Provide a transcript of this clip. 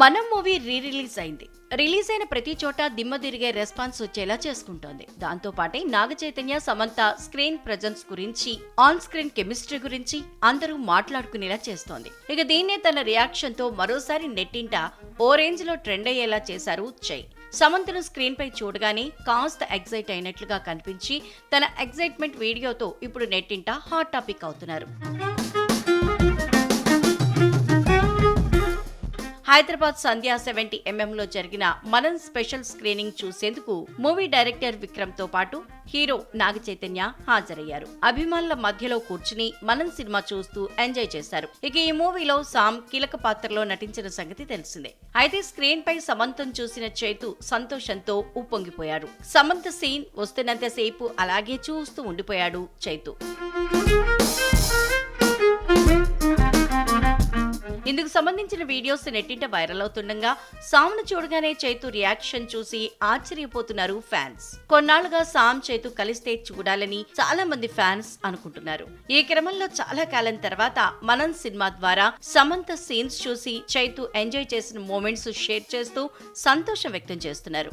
మనం movie re release అయింది. Release అయిన ప్రతి చోట దిమ్మ తిరిగే రెస్పాన్స్ వచ్చేలా చేసుకుంటోంది. దాంతో పాటే నాగ చైతన్య సమంత స్క్రీన్ ప్రజెన్స్ గురించి ఆన్ స్క్రీన్ కెమిస్ట్రీ గురించి అందరూ మాట్లాడుకునేలా చేస్తోంది. ఇక దీన్నే తన రియాక్షన్తో మరోసారి నెట్టింట ఓ రేంజ్లో ట్రెండ్ అయ్యేలా చేశారు చై సమంతను స్క్రీన్ పై చూడగానే కాస్త ఎగ్జైట్ అయినట్లుగా కనిపించి తన ఎగ్జైట్మెంట్ వీడియోతో ఇప్పుడు నెట్టింట హాట్ టాపిక్ అవుతున్నారు. హైదరాబాద్ సంధ్యా సెవెంటీ ఎంఎంలో జరిగిన మనన్ స్పెషల్ స్క్రీనింగ్ చూసేందుకు మూవీ డైరెక్టర్ విక్రమ్తో పాటు హీరో నాగ చైతన్య హాజరయ్యారు. అభిమానుల మధ్యలో కూర్చుని మనన్ సినిమా చూస్తూ ఎంజాయ్ చేశారు. ఇక ఈ మూవీలో సామ్ కీలక పాత్రలో నటించిన సంగతి తెలిసిందే. అయితే స్క్రీన్ పై సమంతం చూసిన చైతు సంతోషంతో ఉప్పొంగిపోయారు. సమంత సీన్ వస్తున్నంతసేపు అలాగే చూస్తూ ఉండిపోయాడు చైతు. ఇందుకు సంబంధించిన వీడియోస్ నెట్టింట వైరల్ అవుతుండగా సామ్ను చూడగానే చైతు రియాక్షన్ చూసి ఆశ్చర్యపోతున్నారు ఫ్యాన్స్. కొన్నాళ్ళుగా సామ్ చైతు కలిస్తే చూడాలని చాలా మంది ఫ్యాన్స్ అనుకుంటున్నారు. ఈ క్రమంలో చాలా కాలం తర్వాత మనన్ సినిమా ద్వారా సమంత సీన్స్ చూసి చైతు ఎంజాయ్ చేసిన మూమెంట్స్ షేర్ చేస్తూ సంతోషం వ్యక్తం చేస్తున్నారు.